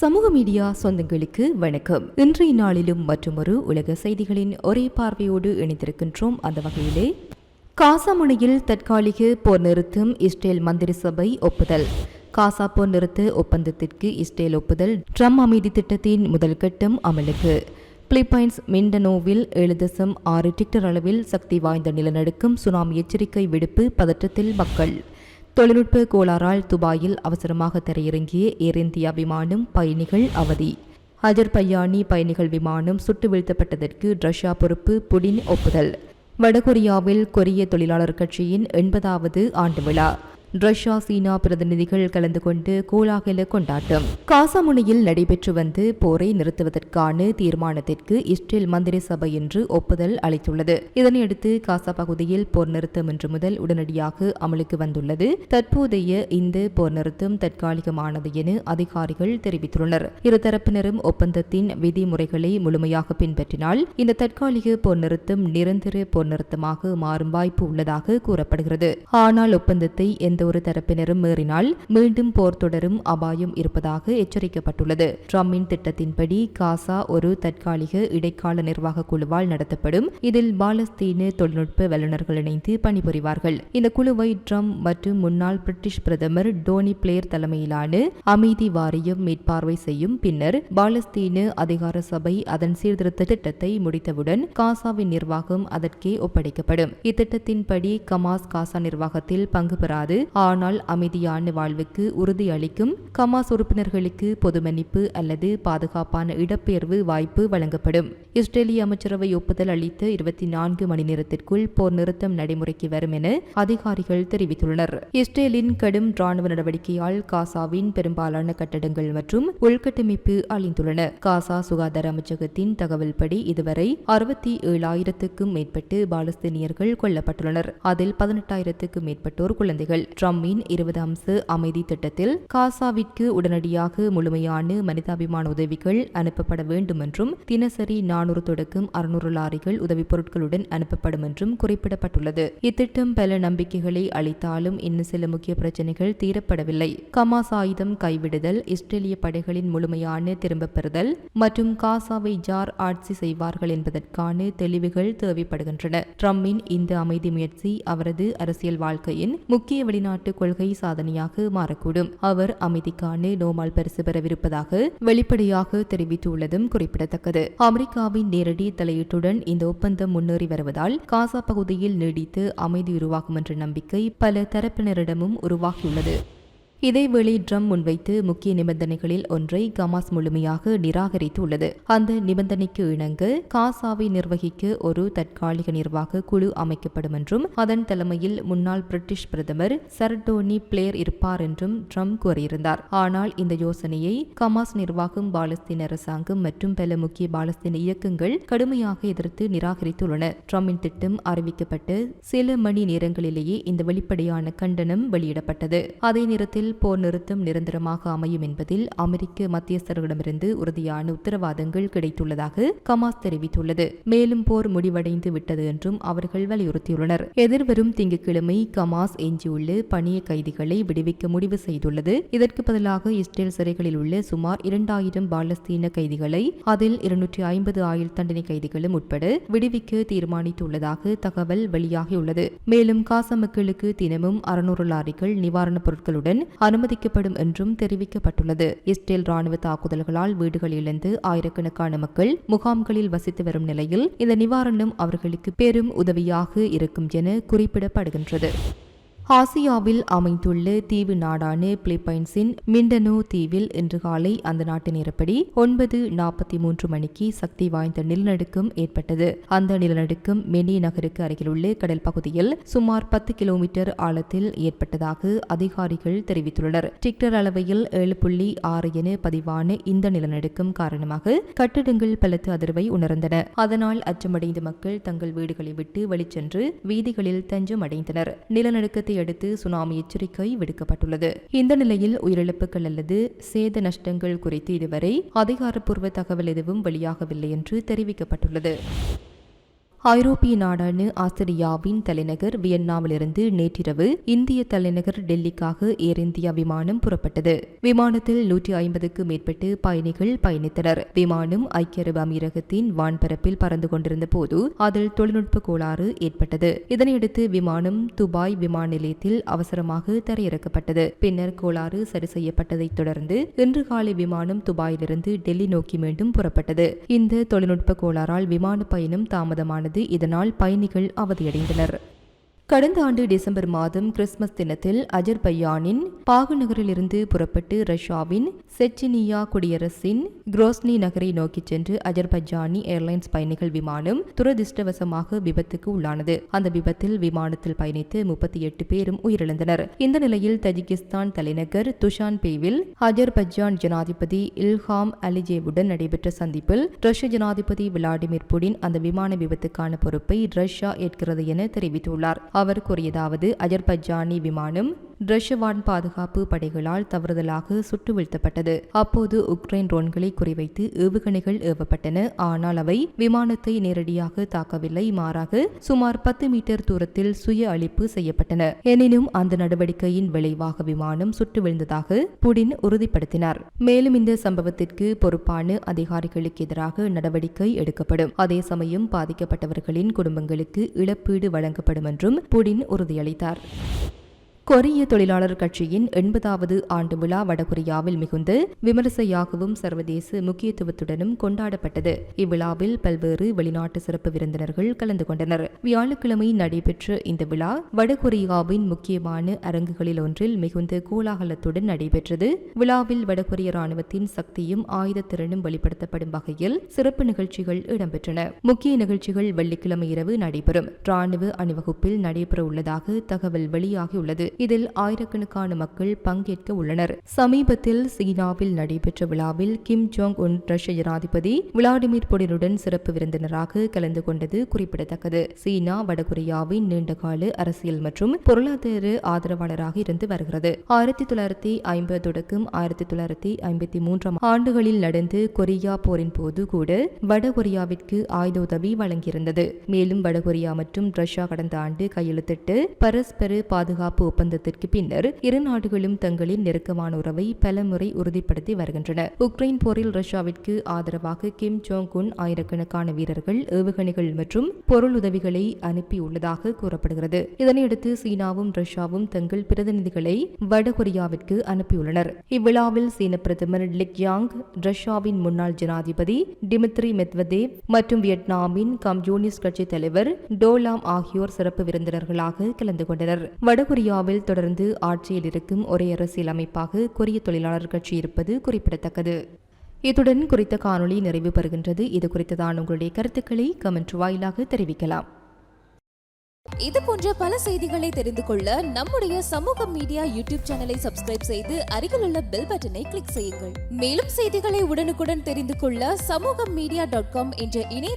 சமூக மீடியா சொந்தங்களுக்கு வணக்கம். இன்றைய நாளிலும் மற்றொரு உலக செய்திகளின் ஒரே பார்வையோடு இணைந்திருக்கின்றோம். அந்த வகையிலே காசா முனையில் தற்காலிக போர் நிறுத்தும் இஸ்ரேல் மந்திரி சபை ஒப்புதல். காசா போர் நிறுத்த ஒப்பந்தத்திற்கு இஸ்ரேல் ஒப்புதல். ட்ரம்ப் அமைதி திட்டத்தின் முதல் கட்டம் அமலுக்கு. பிலிப்பைன்ஸ் மிண்டனோவில் ஏழு தசம் ஆறு டிக்டர் அளவில் சக்தி வாய்ந்த நிலநடுக்கம் சுனாமி எச்சரிக்கை விடுப்பு பதற்றத்தில் மக்கள். தொழில்நுட்ப கோளாறால் துபாயில் அவசரமாக தரையிறங்கிய ஏர் இந்தியா விமானம் பயணிகள் அவதி. அஜர் பையானி பயணிகள் விமானம் சுட்டு வீழ்த்தப்பட்டதற்கு ரஷ்யா பொறுப்பு புடின் ஒப்புதல். வடகொரியாவில் கொரிய தொழிலாளர் கட்சியின் எண்பதாவது ஆண்டு விழா. ரஷ்யா சீனா பிரதிநிதிகள் கலந்து கொண்டு கோலாகல கொண்டாட்டம். காசாமுனையில் நடைபெற்று வந்து போரை நிறுத்துவதற்கான தீர்மானத்திற்கு இஸ்ரேல் மந்திரி சபை இன்று ஒப்புதல் அளித்துள்ளது. இதனையடுத்து காசா பகுதியில் போர் நிறுத்தம் இன்று முதல் உடனடியாக அமலுக்கு வந்துள்ளது. தற்போதைய இந்த போர் நிறுத்தம் தற்காலிகமானது என அதிகாரிகள் தெரிவித்துள்ளனர். இருதரப்பினரும் ஒப்பந்தத்தின் விதிமுறைகளை முழுமையாக பின்பற்றினால் இந்த தற்காலிக போர் நிறுத்தம் நிரந்தர போர் நிறுத்தமாக மாறும் வாய்ப்பு உள்ளதாக கூறப்படுகிறது. ஆனால் ஒப்பந்தத்தை எந்த ஒரு தரப்பினரும் மீறினால் மீண்டும் போர் தொடரும் அபாயம் இருப்பதாக எச்சரிக்கப்பட்டுள்ளது. ட்ரம்பின் திட்டத்தின்படி காசா ஒரு தற்காலிக இடைக்கால நிர்வாக குழுவால் நடத்தப்படும். இதில் பாலஸ்தீன தொழில்நுட்ப வல்லுநர்கள் இணைந்து பணிபுரிவார்கள். இந்த குழுவை ட்ரம்ப் மற்றும் முன்னாள் பிரிட்டிஷ் பிரதமர் டோனி பிளேயர் தலைமையிலான அமைதி வாரியம் மேற்பார்வை செய்யும். பின்னர் பாலஸ்தீன அதிகார சபை அதன் சீர்திருத்த திட்டத்தை முடித்தவுடன் காசாவின் நிர்வாகம் அதற்கே ஒப்படைக்கப்படும். இத்திட்டத்தின்படி கமாஸ் காசா நிர்வாகத்தில் பங்கு பெறாது. ஆனால் அமைதியான வாழ்வுக்கு உறுதியளிக்கும் கமாஸ் உறுப்பினர்களுக்கு பொதுமன்னிப்பு அல்லது பாதுகாப்பான இடப்பெயர்வு வாய்ப்பு வழங்கப்படும். இஸ்ரேலிய அமைச்சரவை ஒப்புதல் அளித்த இருபத்தி நான்கு மணி நேரத்திற்குள் போர் நிறுத்தம் நடைமுறைக்கு வரும் என அதிகாரிகள் தெரிவித்துள்ளனர். இஸ்ரேலின் கடும் ராணுவ நடவடிக்கையால் காசாவின் பெரும்பாலான கட்டடங்கள் மற்றும் உள்கட்டமைப்பு அழிந்துள்ளன. காசா சுகாதார அமைச்சகத்தின் தகவல்படி இதுவரை அறுபத்தி ஏழாயிரத்துக்கும் மேற்பட்டு பாலஸ்தீனியர்கள் கொல்லப்பட்டுள்ளனர். அதில் பதினெட்டாயிரத்துக்கும் மேற்பட்டோர் குழந்தைகள். ட்ரம்பின் இருபது அம்ச அமைதி திட்டத்தில் காசாவிற்கு உடனடியாக முழுமையான மனிதாபிமான உதவிகள் அனுப்பப்பட வேண்டும் என்றும் தினசரி நானூறு தொடக்கம் அறுநூறு லாரிகள் உதவிப் பொருட்களுடன் அனுப்பப்படும் என்றும் குறிப்பிடப்பட்டுள்ளது. இத்திட்டம் பல நம்பிக்கைகளை அளித்தாலும் இன்னும் சில முக்கிய பிரச்சனைகள் தீரப்படவில்லை. கமாஸ் ஆயுதம் கைவிடுதல் இஸ்ரேலிய படைகளின் முழுமையான திரும்பப் பெறுதல் மற்றும் காசாவை ஜார் ஆட்சி செய்வார்கள் என்பதற்கான தெளிவுகள் தேவைப்படுகின்றன. ட்ரம்பின் இந்த அமைதி முயற்சி அவரது அரசியல் வாழ்க்கையின் முக்கிய வெளிநாட்டு கொள்கை சாதனையாக மாறக்கூடும். அவர் அமைதிக்கான நோமால் பரிசு பெறவிருப்பதாக வெளிப்படையாக தெரிவித்துள்ளதும் குறிப்பிடத்தக்கது. அமெரிக்காவின் நேரடி தலையீட்டுடன் இந்த ஒப்பந்தம் முன்னேறி வருவதால் காசா பகுதியில் நீடித்து அமைதி உருவாகும் என்ற நம்பிக்கை பல தரப்பினரிடமும் உருவாகியுள்ளது. இதேவேளை ட்ரம் முன்வைத்து முக்கிய நிபந்தனைகளில் ஒன்றை கமாஸ் முழுமையாக நிராகரித்துள்ளது. அந்த நிபந்தனைக்கு இணங்க காசாவை நிர்வகிக்க ஒரு தற்காலிக நிர்வாக குழு அமைக்கப்படும் என்றும் அதன் தலைமையில் முன்னாள் பிரிட்டிஷ் பிரதமர் சர்டோனி பிளேர் இருப்பார் என்றும் ட்ரம் கூறியிருந்தார். ஆனால் இந்த யோசனையை கமாஸ் நிர்வாகம் பாலஸ்தீன் அரசாங்கம் மற்றும் பல முக்கிய பாலஸ்தீன் இயக்கங்கள் கடுமையாக எதிர்த்து நிராகரித்துள்ளன. ட்ரம்பின் திட்டம் அறிவிக்கப்பட்டு சில மணி நேரங்களிலேயே இந்த வெளிப்படையான கண்டனம் வெளியிடப்பட்டது. அதே நேரத்தில் போர் நிறுத்தம் நிரந்தரமாக அமையும் என்பதில் அமெரிக்க மத்தியஸ்தர்களிடமிருந்து உறுதியான உத்தரவாதங்கள் கிடைத்துள்ளதாக கமாஸ் தெரிவித்துள்ளது. மேலும் போர் முடிவடைந்து விட்டது என்றும் அவர்கள் வலியுறுத்தியுள்ளனர். எதிர்வரும் திங்கட்கிழமை கமாஸ் எஞ்சியுள்ள பணிய கைதிகளை விடுவிக்க முடிவு செய்துள்ளது. இதற்கு பதிலாக இஸ்ரேல் சிறைகளில் உள்ள சுமார் இரண்டாயிரம் பாலஸ்தீன கைதிகளை அதில் இருநூற்றி ஐம்பது ஆயுள் தண்டனை கைதிகளும் உட்பட விடுவிக்க தீர்மானித்துள்ளதாக தகவல் வெளியாகியுள்ளது. மேலும் காசா மக்களுக்கு தினமும் அறுநூறு லாரிகள் நிவாரணப் பொருட்களுடன் அனுமதிக்கப்படும் என்றும் தெரிவிக்கப்பட்டுள்ளது. இஸ்ரேல் ராணுவ தாக்குதல்களால் வீடுகள் இழந்து ஆயிரக்கணக்கான மக்கள் முகாம்களில் வசித்து வரும் நிலையில் இந்த நிவாரணம் அவர்களுக்கு பெரும் உதவியாக இருக்கும் என குறிப்பிடப்படுகின்றது. ஆசியாவில் அமைந்துள்ள தீவு நாடான பிலிப்பைன்ஸின் மிண்டனோ தீவில் இன்று காலை அந்த நாட்டு நேரப்படி ஒன்பது நாற்பத்தி மூன்று மணிக்கு சக்தி வாய்ந்த நிலநடுக்கம் ஏற்பட்டது. அந்த நிலநடுக்கம் மெனி நகருக்கு அருகிலுள்ள கடல் பகுதியில் சுமார் பத்து கிலோமீட்டர் ஆழத்தில் ஏற்பட்டதாக அதிகாரிகள் தெரிவித்துள்ளனர். டிக்டர் அளவையில் ஏழு புள்ளி ஆறு என பதிவான இந்த நிலநடுக்கம் காரணமாக கட்டிடங்கள் பலத்து அதிர்வை உணர்ந்தன. அதனால் அச்சமடைந்த மக்கள் தங்கள் வீடுகளை விட்டு வெளிச்சென்று வீதிகளில் தஞ்சம் அடைந்தனர் நிலநடுக்கத்தை அடுத்து சுனாமி எச்சரிக்கை விடுக்கப்பட்டுள்ளது. இந்த நிலையில் உயிரிழப்புகள் அல்லது சேத நஷ்டங்கள் குறித்து இதுவரை அதிகாரப்பூர்வ தகவல் எதுவும் வெளியாகவில்லை என்று தெரிவிக்கப்பட்டுள்ளது. ஐரோப்பிய நாடான ஆஸ்திரியாவின் தலைநகர் வியன்னாவிலிருந்து நேற்றிரவு இந்திய தலைநகர் டெல்லிக்காக ஏர் இந்தியா விமானம் புறப்பட்டது. விமானத்தில் நூற்றி ஐம்பதுக்கு மேற்பட்டு பயணிகள் பயணித்தனர். விமானம் ஐக்கிய அரபு அமீரகத்தின் வான்பரப்பில் பறந்து கொண்டிருந்த போது அதில் தொழில்நுட்ப கோளாறு ஏற்பட்டது. இதனையடுத்து விமானம் துபாய் விமான நிலையத்தில் அவசரமாக தரையிறக்கப்பட்டது. பின்னர் கோளாறு சரி செய்யப்பட்டதைத் தொடர்ந்து இன்று காலை விமானம் துபாயிலிருந்து டெல்லி நோக்கி மீண்டும் புறப்பட்டது. இந்த தொழில்நுட்ப கோளாறால் விமான பயணம் தாமதமானது. இதனால் பயணிகள் அவதியடைந்தனர். கடந்த ஆண்டு டிசம்பர் மாதம் கிறிஸ்துமஸ் தினத்தில் அஜர்பையானின் பாகு நகரிலிருந்து புறப்பட்டு ரஷ்யாவின் செச்சினியா குடியரசின் குரோஸ்னி நகரை நோக்கிச் சென்று அஜர்பைஜானி ஏர்லைன்ஸ் பயணிகள் விமானம் துரதிருஷ்டவசமாக விபத்துக்கு உள்ளானது. அந்த விபத்தில் விமானத்தில் பயணித்து முப்பத்தி எட்டு பேரும் உயிரிழந்தனர். இந்த நிலையில் தஜிகிஸ்தான் தலைநகர் துஷான் பேவில் அஜர்பைஜான் ஜனாதிபதி இல்ஹாம் அலிஜேவுடன் நடைபெற்ற சந்திப்பில் ரஷ்ய ஜனாதிபதி விளாடிமிர் புடின் அந்த விமான விபத்துக்கான பொறுப்பை ரஷ்யா ஏற்கிறது என தெரிவித்துள்ளார். அவர் கூறியதாவது அஜர்பஜானி விமானம் ரஷ்யவான் பாதுகாப்பு படைகளால் தவறுதலாக சுட்டு வீழ்த்தப்பட்டது. அப்போது உக்ரைன் ட்ரோன்களை குறிவைத்து ஏவுகணைகள் ஏவப்பட்டன. ஆனால் அவை விமானத்தை நேரடியாக தாக்கவில்லை. மாறாக சுமார் பத்து மீட்டர் தூரத்தில் சுய அழிப்பு செய்யப்பட்டன. எனினும் அந்த நடவடிக்கையின் விளைவாக விமானம் சுட்டு விழுந்ததாக புடின் உறுதிப்படுத்தினார். மேலும் இந்த சம்பவத்திற்கு பொறுப்பான அதிகாரிகளுக்கு எதிராக நடவடிக்கை எடுக்கப்படும். அதே சமயம் பாதிக்கப்பட்டவர்களின் குடும்பங்களுக்கு இழப்பீடு வழங்கப்படும் என்றும் புடின் உறுதியளித்தார். கொரிய தொழிலாளர் கட்சியின் எண்பதாவது ஆண்டு விழா வடகொரியாவில் மிகுந்து விமரிசையாகவும் சர்வதேச முக்கியத்துவத்துடனும் கொண்டாடப்பட்டது. இவ்விழாவில் பல்வேறு வெளிநாட்டு சிறப்பு விருந்தினர்கள் கலந்து கொண்டனர். வியாழக்கிழமை நடைபெற்ற இந்த விழா வடகொரியாவின் முக்கியமான அரங்குகளில் ஒன்றில் மிகுந்த கோலாகலத்துடன் நடைபெற்றது. விழாவில் வடகொரிய ராணுவத்தின் சக்தியும் ஆயுத திறனும் வெளிப்படுத்தப்படும் வகையில் சிறப்பு நிகழ்ச்சிகள் இடம்பெற்றன. முக்கிய நிகழ்ச்சிகள் வெள்ளிக்கிழமை இரவு நடைபெறும். ராணுவ அணிவகுப்பில் நடைபெற உள்ளதாக தகவல் வெளியாகியுள்ளது. இதில் ஆயிரக்கணக்கான மக்கள் பங்கேற்க உள்ளனர். சமீபத்தில் சீனாவில் நடைபெற்ற விழாவில் கிம் ஜோங் உன் ரஷ்ய ஜனாதிபதி விளாடிமிர் புடினுடன் சிறப்பு விருந்தினராக கலந்து கொண்டது குறிப்பிடத்தக்கது. சீனா வடகொரியாவின் நீண்டகால அரசியல் மற்றும் பொருளாதார ஆதரவாளராக இருந்து வருகிறது. ஆயிரத்தி தொள்ளாயிரத்தி ஐம்பது தொடக்கம் ஆயிரத்தி தொள்ளாயிரத்தி ஐம்பத்தி மூன்றாம் ஆண்டுகளில் நடந்து கொரியா போரின் போது கூட வடகொரியாவிற்கு ஆயுத உதவி வழங்கியிருந்தது. மேலும் வடகொரியா மற்றும் ரஷ்யா கடந்த ஆண்டு கையெழுத்திட்டு பரஸ்பர பாதுகாப்பு ஒப்பந்தம் ஒப்பந்தத்திற்கு பின்னர் இரு நாடுகளும் தங்களின் நெருக்கமான உறவை பலமுறை உறுதிப்படுத்தி வருகின்றன. உக்ரைன் போரில் ரஷ்யாவிற்கு ஆதரவாக கிம் ஜோங் உன் ஆயிரக்கணக்கான வீரர்கள் ஏவுகணைகள் மற்றும் பொருள் உதவிகளை அனுப்பியுள்ளதாக கூறப்படுகிறது. இதனையடுத்து சீனாவும் ரஷ்யாவும் தங்கள் பிரதிநிதிகளை வடகொரியாவிற்கு அனுப்பியுள்ளனர். இவ்விழாவில் சீன பிரதமர் லிக் யாங் ரஷ்யாவின் முன்னாள் ஜனாதிபதி டிமித்ரி மெத்வதேவ் மற்றும் வியட்நாமின் கம்யூனிஸ்ட் கட்சி தலைவர் டோலாம் ஆகியோர் சிறப்பு விருந்தினர்களாக கலந்து கொண்டனர். வடகொரியாவில் தொடர்ந்து ஆட்சியில் இருக்கும் ஒரே அரசியல் அமைப்பாக கொரிய தொழிலாளர் கட்சி இருப்பது குறிப்பிடத்தக்கது. இத்துடன் குறித்த காணொளி நிறைவு பெறுகின்றது. இது குறித்ததான் உங்களுடைய கருத்துக்களை கமெண்ட் வாயிலாக தெரிவிக்கலாம். இது போன்ற பல செய்திகளை தெரிந்து கொள்ள நம்முடைய சமூக மீடியா யூடியூப் சேனலை சப்ஸ்கிரைப் செய்து அருகில் உள்ள பெல் பட்டனை கிளிக் செய்யுங்கள். மேலும் செய்திகளை உடனுக்குடன் தெரிந்து கொள்ள சமூக மீடியா டாட் காம் என்ற இணைய